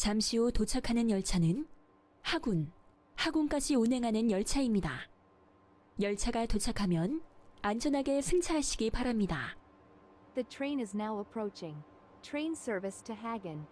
잠시 후 도착하는 열차는 하군, 하군까지 운행하는 열차입니다. 열차가 도착하면 안전하게 승차하시기 바랍니다. The train is now approaching. Train service to Hagen.